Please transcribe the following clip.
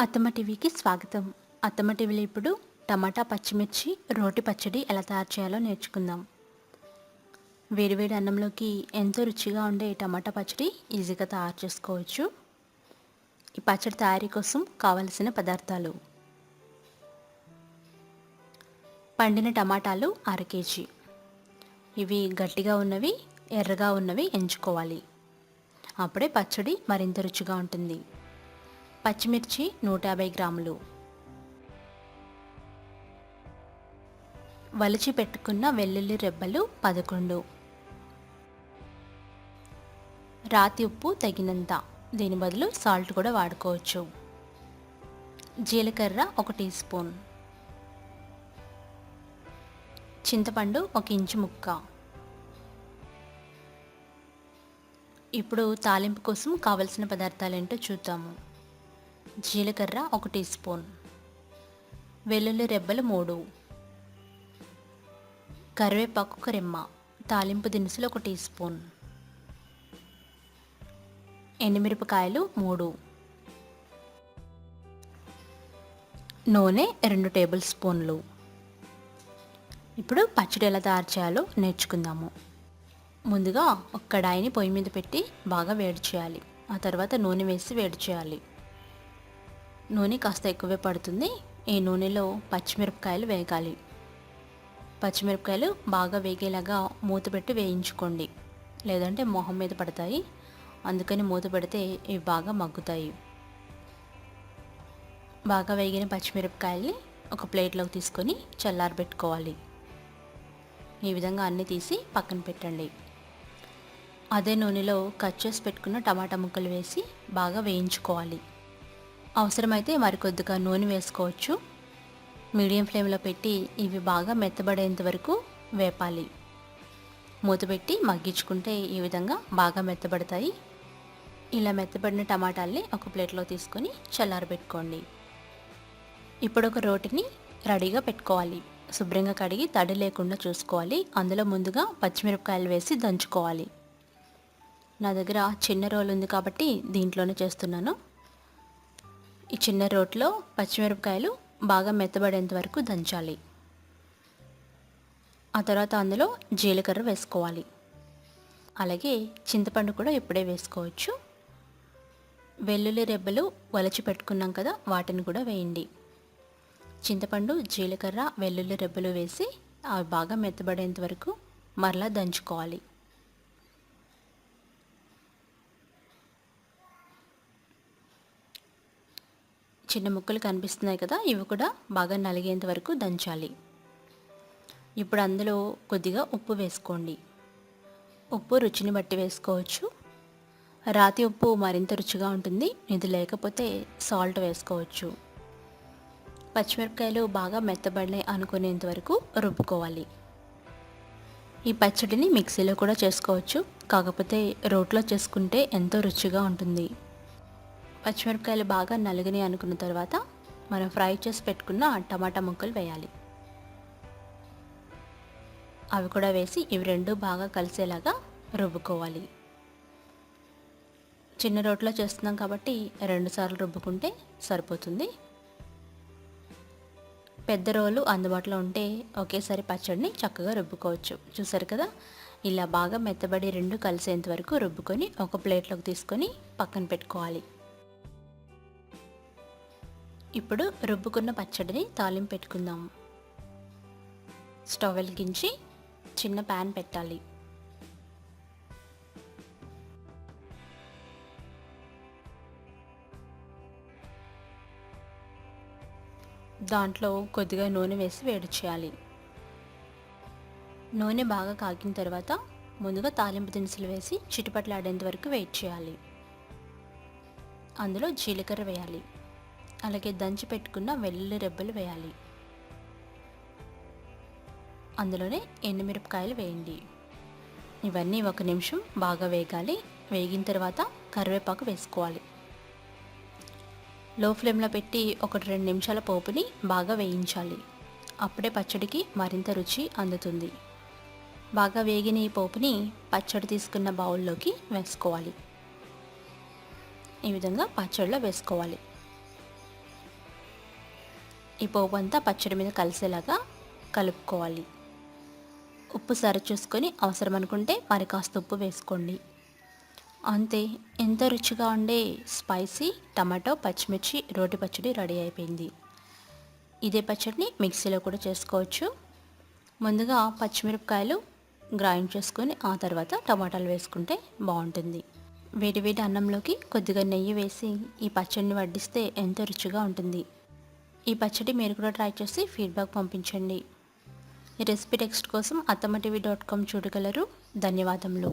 అత్తమ్మ టీవీకి స్వాగతం. అత్తమ్మ టీవీలో ఇప్పుడు టమాటా పచ్చిమిర్చి రోటి పచ్చడి ఎలా తయారు చేయాలో నేర్చుకుందాం. వేడివేడి అన్నంలోకి ఎంతో రుచిగా ఉండే టమాటా పచ్చడి ఈజీగా తయారు చేసుకోవచ్చు. ఈ పచ్చడి తయారీ కోసం కావలసిన పదార్థాలు. పండిన టమాటాలు అర కేజీ. ఇవి గట్టిగా ఉన్నవి ఎర్రగా ఉన్నవి ఎంచుకోవాలి. అప్పుడే పచ్చడి మరింత రుచిగా ఉంటుంది. పచ్చిమిర్చి నూట యాభై గ్రాములు. వలిచి పెట్టుకున్న వెల్లుల్లి రెబ్బలు పదకొండు. రాతి ఉప్పు తగినంత. దీని బదులు సాల్ట్ కూడా వాడుకోవచ్చు. జీలకర్ర ఒక టీ స్పూన్. చింతపండు ఒక ఇంచు ముక్క. ఇప్పుడు తాలింపు కోసం కావలసిన పదార్థాలు ఏంటో చూద్దాము. జీలకర్ర ఒక టీ స్పూన్. వెల్లుల్లి రెబ్బలు మూడు. కరివేపాకు ఒక రెమ్మ. తాలింపు దినుసులు ఒక టీ స్పూన్. ఎండుమిరపకాయలు మూడు. నూనె రెండు టేబుల్ స్పూన్లు. ఇప్పుడు పచ్చడి ఎలా తయారు చేయాలో నేర్చుకుందాము. ముందుగా ఒక కడాయిని పొయ్యి మీద పెట్టి బాగా వేడి చేయాలి. ఆ తర్వాత నూనె వేసి వేడి చేయాలి. నూనె కాస్త ఎక్కువే పడుతుంది. ఈ నూనెలో పచ్చిమిరపకాయలు వేగాలి. పచ్చిమిరపకాయలు బాగా వేగేలాగా మూత పెట్టి వేయించుకోండి. లేదంటే మొహం మీద పడతాయి. అందుకని మూత పెడితే ఇవి బాగా మగ్గుతాయి. బాగా వేగిన పచ్చిమిరపకాయల్ని ఒక ప్లేట్లోకి తీసుకొని చల్లారబెట్టుకోవాలి. ఈ విధంగా అన్నీ తీసి పక్కన పెట్టండి. అదే నూనెలో కట్ చేసి పెట్టుకున్న టమాటా ముక్కలు వేసి బాగా వేయించుకోవాలి. అవసరమైతే మరికొద్దిగా నూనె వేసుకోవచ్చు. మీడియం ఫ్లేమ్లో పెట్టి ఇవి బాగా మెత్తబడేంత వరకు వేపాలి. మూత పెట్టి మగ్గించుకుంటే ఈ విధంగా బాగా మెత్తబడతాయి. ఇలా మెత్తబడిన టమాటాల్ని ఒక ప్లేట్లో తీసుకొని చల్లారబెట్టుకోండి. ఇప్పుడు ఒక రోటిని రెడీగా పెట్టుకోవాలి. శుభ్రంగా కడిగి తడి లేకుండా చూసుకోవాలి. అందులో ముందుగా పచ్చిమిరపకాయలు వేసి దంచుకోవాలి. నా దగ్గర చిన్న రోల్ ఉంది కాబట్టి దీంట్లోనే చేస్తున్నాను. ఈ చిన్న రోట్లో పచ్చిమిరపకాయలు బాగా మెత్తబడేంత వరకు దంచాలి. ఆ తర్వాత అందులో జీలకర్ర వేసుకోవాలి. అలాగే చింతపండు కూడా ఇప్పుడే వేసుకోవచ్చు. వెల్లుల్లి రెబ్బలు వలచి పెట్టుకున్నాం కదా వాటిని కూడా వేయండి. చింతపండు జీలకర్ర వెల్లుల్లి రెబ్బలు వేసి అవి బాగా మెత్తబడేంత వరకు మరలా దంచుకోవాలి. చిన్న ముక్కలు కనిపిస్తున్నాయి కదా ఇవి కూడా బాగా నలిగేంత వరకు దంచాలి. ఇప్పుడు అందులో కొద్దిగా ఉప్పు వేసుకోండి. ఉప్పు రుచిని బట్టి వేసుకోవచ్చు. రాతి ఉప్పు మరింత రుచిగా ఉంటుంది. ఇది లేకపోతే సాల్ట్ వేసుకోవచ్చు. పచ్చిమిరపకాయలు బాగా మెత్తబడినాయి అనుకునేంత వరకు రుబ్బుకోవాలి. ఈ పచ్చడిని మిక్సీలో కూడా చేసుకోవచ్చు. కాకపోతే రోట్లో చేసుకుంటే ఎంతో రుచిగా ఉంటుంది. పచ్చిమిరపకాయలు బాగా నలిగినాయి అనుకున్న తర్వాత మనం ఫ్రై చేసి పెట్టుకున్న టమాటా ముక్కలు వేయాలి. అవి కూడా వేసి ఇవి రెండు బాగా కలిసేలాగా రుబ్బుకోవాలి. చిన్న రోట్లో చేస్తున్నాం కాబట్టి రెండు సార్లు రుబ్బుకుంటే సరిపోతుంది. పెద్ద రోలు అందుబాటులో ఉంటే ఒకేసారి పచ్చడిని చక్కగా రుబ్బుకోవచ్చు. చూసారు కదా? ఇలా బాగా మెత్తబడి రెండు కలిసేంత వరకు రుబ్బుకొని ఒక ప్లేట్లోకి తీసుకొని పక్కన పెట్టుకోవాలి. ఇప్పుడు రుబ్బుకున్న పచ్చడిని తాలింపు పెట్టుకుందాం. స్టవ్ వెలిగించి చిన్న ప్యాన్ పెట్టాలి. దాంట్లో కొద్దిగా నూనె వేసి వేడి చేయాలి. నూనె బాగా కాగిన తర్వాత ముందుగా తాలింపు దినుసులు వేసి చిటిపట్లాడేంత వరకు వెయిట్ చేయాలి. అందులో జీలకర్ర వేయాలి. అలాగే దంచి పెట్టుకున్న వెల్లుల్లి రెబ్బలు వేయాలి. అందులోనే ఎండుమిరపకాయలు వేయండి. ఇవన్నీ ఒక నిమిషం బాగా వేగాలి. వేగిన తర్వాత కరివేపాకు వేసుకోవాలి. లో ఫ్లేమ్లో పెట్టి ఒకటి రెండు నిమిషాల పోపుని బాగా వేయించాలి. అప్పుడే పచ్చడికి మరింత రుచి అందుతుంది. బాగా వేగిన ఈ పోపుని పచ్చడి తీసుకున్న బౌల్లోకి వేసుకోవాలి. ఈ విధంగా పచ్చడిలో వేసుకోవాలి. ఈ పోపు అంతా పచ్చడి మీద కలిసేలాగా కలుపుకోవాలి. ఉప్పు సరి చూసుకొని అవసరం అనుకుంటే మరి కాస్త ఉప్పు వేసుకోండి. అంతే ఎంతో రుచిగా ఉండే స్పైసీ టమాటో పచ్చిమిర్చి రోటి పచ్చడి రెడీ అయిపోయింది. ఇదే పచ్చడిని మిక్సీలో కూడా చేసుకోవచ్చు. ముందుగా పచ్చిమిరపకాయలు గ్రైండ్ చేసుకొని ఆ తర్వాత టమాటాలు వేసుకుంటే బాగుంటుంది. వేడి వేడి అన్నంలోకి కొద్దిగా నెయ్యి వేసి ఈ పచ్చడిని వడ్డిస్తే ఎంతో రుచిగా ఉంటుంది. ఈ పచ్చడి మీరు కూడా ట్రై చేసి ఫీడ్బ్యాక్ పంపించండి. ఈ రెసిపీ టెక్స్ట్ కోసం అత్తమ్మ టీవీ డాట్ కామ్ చూడగలరు. ధన్యవాదములు.